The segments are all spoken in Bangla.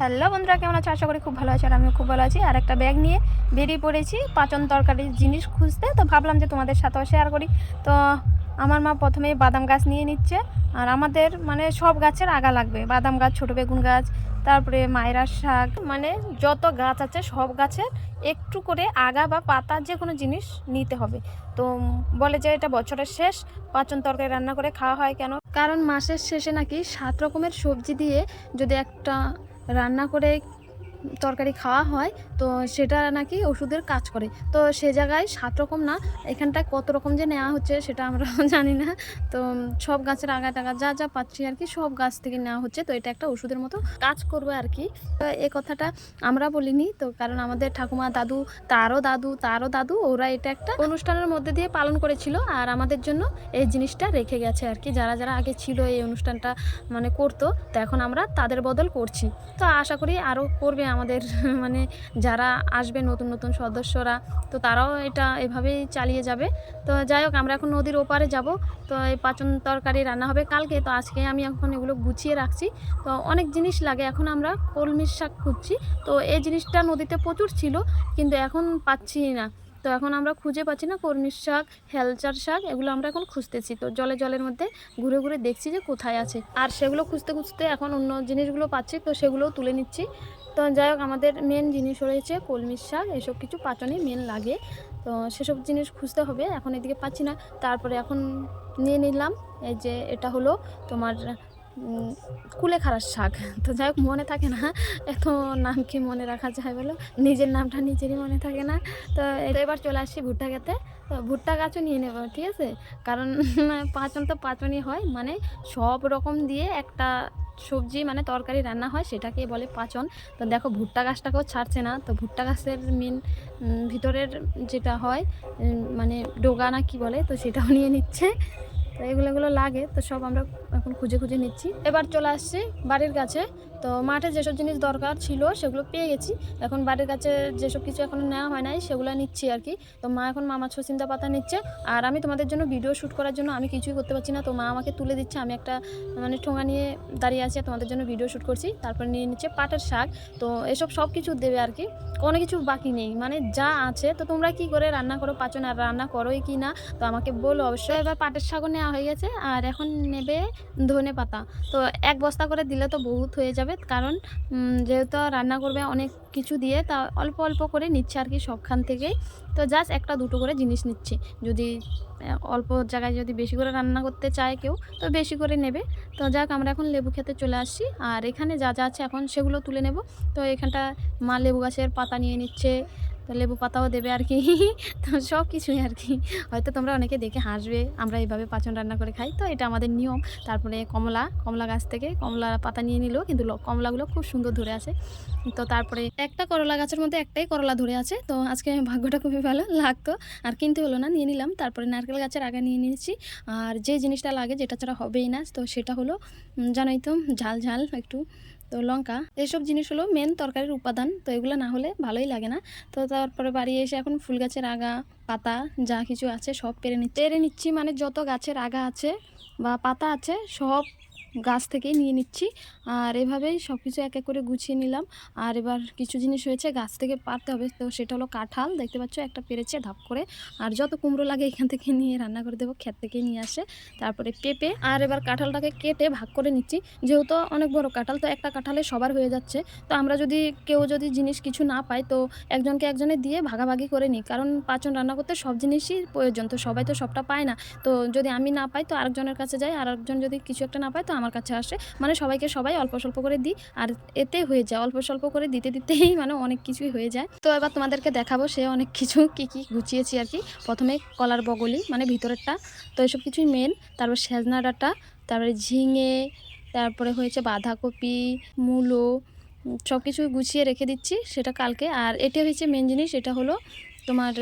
হ্যালো বন্ধুরা, কেমন আছো? আশা করি খুব ভালো আছো আর আমিও খুব ভালো আছি। আর একটা ব্যাগ নিয়ে বেরিয়ে পড়েছি পাচন তরকারির জিনিস খুঁজতে। তো ভাবলাম যে তোমাদের সাথেও শেয়ার করি। তো আমার মা প্রথমে বাদাম গাছ নিয়ে নিচ্ছে। আর আমাদের মানে সব গাছের আগা লাগবে। বাদাম গাছ, ছোটো বেগুন গাছ, তারপরে মায়েরার শাক মানে যত গাছ আছে সব গাছের একটু করে আগা বা পাতা যে কোনো জিনিস নিতে হবে। তো বলে যে এটা বছরের শেষ, পাচন তরকারি রান্না করে খাওয়া হয় কেন? কারণ মাসের শেষে নাকি সাত রকমের সবজি দিয়ে যদি একটা রান্না করে তরকারি খাওয়া হয়, তো সেটা নাকি ওষুধের কাজ করে। তো সে জায়গায় সাত রকম না, এখানটায় কত রকম যে নেওয়া হচ্ছে সেটা আমরা জানি না। তো সব গাছের আগা টাগা যা যা পাচ্ছি আর কি, সব গাছ থেকে নেওয়া হচ্ছে। তো এটা একটা ওষুধের মতো কাজ করবে আর কি। তো এ কথাটা আমরা বলিনি, তো কারণ আমাদের ঠাকুমা দাদু, তারও দাদু তারও দাদু, ওরা এটা একটা অনুষ্ঠানের মধ্যে দিয়ে পালন করেছিল আর আমাদের জন্য এই জিনিসটা রেখে গেছে আর কি। যারা যারা আগে ছিল এই অনুষ্ঠানটা মানে করতো, তো এখন আমরা তাদের বদল করছি। তো আশা করি আরও করবে আমাদের মানে যারা আসবে নতুন নতুন সদস্যরা, তো তারাও এটা এভাবেই চালিয়ে যাবে। তো যাই হোক, আমরা এখন নদীর ওপারে যাব। তো এই পাচন তরকারি রান্না হবে কালকে। তো আজকে আমি এখন এগুলো গুছিয়ে রাখছি। তো অনেক জিনিস লাগে। এখন আমরা কলমির শাক খুঁজছি। তো এই জিনিসটা নদীতে প্রচুর ছিল, কিন্তু এখন পাচ্ছি না। তো এখন আমরা খুঁজে পাচ্ছি না কর্মির শাক, হেলচার শাক, এগুলো আমরা এখন খুঁজতেছি। তো জলে জলের মধ্যে ঘুরে ঘুরে দেখছি যে কোথায় আছে। আর সেগুলো খুঁজতে খুঁজতে এখন অন্য জিনিসগুলো পাচ্ছি, তো সেগুলোও তুলে নিচ্ছি। তো যাই হোক, আমাদের মেন জিনিস রয়েছে কলমির শাক, এসব কিছু পাচনে মেন লাগে। তো সেসব জিনিস খুঁজতে হবে, এখন এদিকে পাচ্ছি না। তারপরে এখন নিয়ে নিলাম, এই যে এটা হলো তোমার কুলেখাড়ার শাক। তো যাই হোক, মনে থাকে না। এত নাম কি মনে রাখা যায় বলো? নিজের নামটা নিজেরই মনে থাকে না। তো এবার চলে আসছি ভুট্টা খেতে। তো ভুট্টা গাছও নিয়ে নেব, ঠিক আছে? কারণ পাঁচন তো পাঁচনই হয়। মানে সব রকম দিয়ে একটা সবজি মানে তরকারি রান্না হয় সেটাকে বলে পাচন। তো দেখো, ভুট্টা গাছটাকেও ছাড়ছে না। তো ভুট্টা গাছের মেন ভিতরের যেটা হয় মানে ডোগা না কি বলে, তো সেটাও নিয়ে নিচ্ছে। তো এগুলো এগুলো লাগে। তো সব আমরা এখন খুঁজে খুঁজে নিচ্ছি। এবার চলে আসছি বাড়ির কাছে। তো মাঠে যেসব জিনিস দরকার ছিল সেগুলো পেয়ে গেছি। এখন বাড়ির কাছে যেসব কিছু এখন নেওয়া হয় নাই সেগুলো নিচ্ছি আর কি। তো মা এখন মামা ছচিন্তা পাতা নিচ্ছে। আর আমি তোমাদের জন্য ভিডিও শ্যুট করার জন্য আমি কিছুই করতে পারছি না। তো মা আমাকে তুলে দিচ্ছে। আমি একটা মানে ঠোঙা নিয়ে দাঁড়িয়ে আছি আর তোমাদের জন্য ভিডিও শ্যুট করছি। তারপর নিয়ে নিচ্ছে পাটের শাক। তো এসব সব কিছু দেবে আর কি। কোনো কিছু বাকি নেই। মানে যা আছে। তো তোমরা কি করে রান্না করো? পাচন আর রান্না করোই কি না? তো আমাকে বলো অবশ্যই। এবার পাটের শাকও নেওয়া হয়ে গেছে। আর এখন নেবে ধনে পাতা। তো এক বস্তা করে দিলে তো বহুত হয়ে যাবে। কারণ যেহেতু রান্না করবে অনেক কিছু দিয়ে, তা অল্প অল্প করে নিচ্ছে আর কি সবখান থেকেই। তো জাস্ট একটা দুটো করে জিনিস নিচ্ছে। যদি অল্প জায়গায় যদি বেশি করে রান্না করতে চায় কেউ, তো বেশি করে নেবে। তো যাক, আমরা এখন লেবু খেতে চলে আসছি। আর এখানে যা যা আছে এখন সেগুলো তুলে নেব। তো এখানটা মা লেবু গাছের পাতা নিয়ে নিচ্ছে। তো লেবু পাতাও দেবে আর কি। তো সব কিছুই আর কি। হয়তো তোমরা অনেকে দেখে হাসবে, আমরা এইভাবে পাচন রান্না করে খাই। তো এটা আমাদের নিয়ম। তারপরে কমলা কমলা গাছ থেকে কমলা পাতা নিয়ে নিল, কিন্তু কমলাগুলো খুব সুন্দর ধরে আছে। তো তারপরে একটা করলা গাছের মধ্যে একটাই করলা ধরে আছে। তো আজকে ভাগ্যটা খুবই ভালো লাগতো। আর কিনতে হলো না, নিয়ে নিলাম। তারপরে নারকেল গাছের আগে নিয়ে নিয়েছি। আর যে জিনিসটা লাগে, যেটা ছাড়া হবেই না, তো সেটা হলো জানোই তো, ঝাল ঝাল একটু। তো লঙ্কা, এসব জিনিস হলো মেন তরকারির উপাদান, তো এগুলো না হলে ভালোই লাগে না। তো তারপরে বাড়ি এসে এখন ফুল গাছের আগা, পাতা, যা কিছু আছে সব পেরে নিচ্ছি পেরে নিচ্ছি। মানে যত গাছের আগা আছে বা পাতা আছে, সব গাছ থেকেই নিয়ে নিচ্ছি। আর এভাবেই সব কিছু এক এক করে গুছিয়ে নিলাম। আর এবার কিছু জিনিস হয়েছে, গাছ থেকে পারতে হবে। তো সেটা হলো কাঁঠাল। দেখতে পাচ্ছ, একটা পেরেছে ধাপ করে। আর যত কুমড়ো লাগে এখান থেকে নিয়ে রান্না করে দেবো, ক্ষেত থেকে নিয়ে আসে। তারপরে পেঁপে। আর এবার কাঁঠালটাকে কেটে ভাগ করে নিচ্ছি। যেহেতু অনেক বড় কাঁঠাল, তো একটা কাঁঠালে সবার হয়ে যাচ্ছে। তো আমরা যদি কেউ যদি জিনিস কিছু না পাই তো একজনকে একজনে দিয়ে ভাগাভাগি করে নিই। কারণ পাচন রান্না করতে সব জিনিসই প্রয়োজন। তো সবাই তো সবটা পায় না। তো যদি আমি না পাই, তো আরেকজনের কাছে যাই। আর একজন যদি কিছু একটা না পায়, তো আমার কাছে আসে। মানে সবাইকে সবাই অল্প স্বল্প করে দিই। আর এতে হয়ে যায়, অল্প স্বল্প করে দিতে দিতেই মানে অনেক কিছুই হয়ে যায়। তো এবার তোমাদেরকে দেখাবো সে অনেক কিছু কি কি গুছিয়েছি আর কি। প্রথমে কলার বগলি মানে ভিতরেরটা। তো এসব কিছুই মেন তারপর সেজনা ডাঁটা, তারপরে ঝিঙে, তারপরে হয়েছে বাঁধাকপি, মূলো সব কিছু গুছিয়ে রেখে দিচ্ছি সেটা কালকে। আর এটা হয়েছে মেন জিনিস, এটা হলো তোমার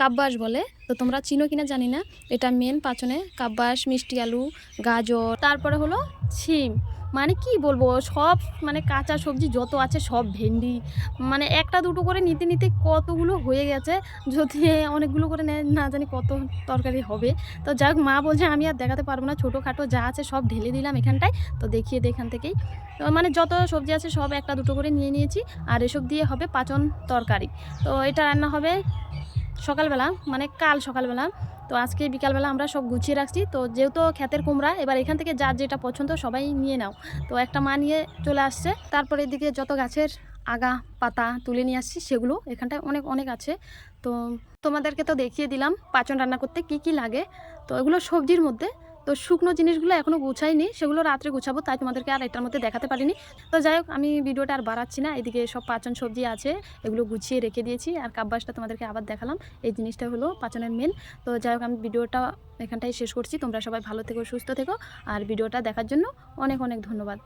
কাব্বাস বলে। তো তোমরা চিনো কিনা জানি না। এটা মেন পাচনে কাব্বাস মিষ্টি আলু, গাজর, তারপরে হলো ছিম। মানে কি বলব, সব মানে কাঁচা সবজি যত আছে সব ভেন্ডি মানে একটা দুটো করে নিতে নিতে কতগুলো হয়ে গেছে, যদি অনেকগুলো করে না জানি কত তরকারি হবে। তো যাক মা বলছে, আমি আর দেখাতে পারব না, ছোটোখাটো যা আছে সব ঢেলে দিলাম এখানটায়, তো দেখিয়ে দে এখান থেকেই। তো মানে যত সবজি আছে সব একটা দুটো করে নিয়ে নিয়েছি, আর এসব দিয়ে হবে পাচন তরকারি। তো এটা রান্না হবে সকালবেলা মানে কাল সকালবেলা। তো আজকে বিকালবেলা আমরা সব গুছিয়ে রাখছি। তো যেহেতু ক্ষেতের কুমড়া, এবার এখান থেকে যার যেটা পছন্দ সবাই নিয়ে নাও। তো একটা মা নিয়ে চলে আসছে। তারপরে এদিকে যত গাছের আগা, পাতা তুলে নিয়ে আসছি, সেগুলো এখানটায় অনেক অনেক আছে। তো তোমাদেরকে তো দেখিয়ে দিলাম পাচন রান্না করতে কি কি লাগে। তো এগুলো সবজির মধ্যে তো শুকনো জিনিসগুলো এখনও গুছাইনি, সেগুলো রাত্রে গুছাবো, তাই তোমাদেরকে আর এটার মধ্যে দেখাতে পারিনি। তো যাই হোক, আমি ভিডিওটা আর বাড়াচ্ছি না, এদিকে সব পাচন সবজি আছে, এগুলো গুছিয়ে রেখে দিয়েছি, আর কাব্বাসটা তোমাদেরকে আবার দেখালাম, এই জিনিসটা হলো পাচনের মেন তো যাই হোক, আমি ভিডিওটা এখানটাই শেষ করছি, তোমরা সবাই ভালো থেকো, সুস্থ থেকো, আর ভিডিওটা দেখার জন্য অনেক অনেক ধন্যবাদ।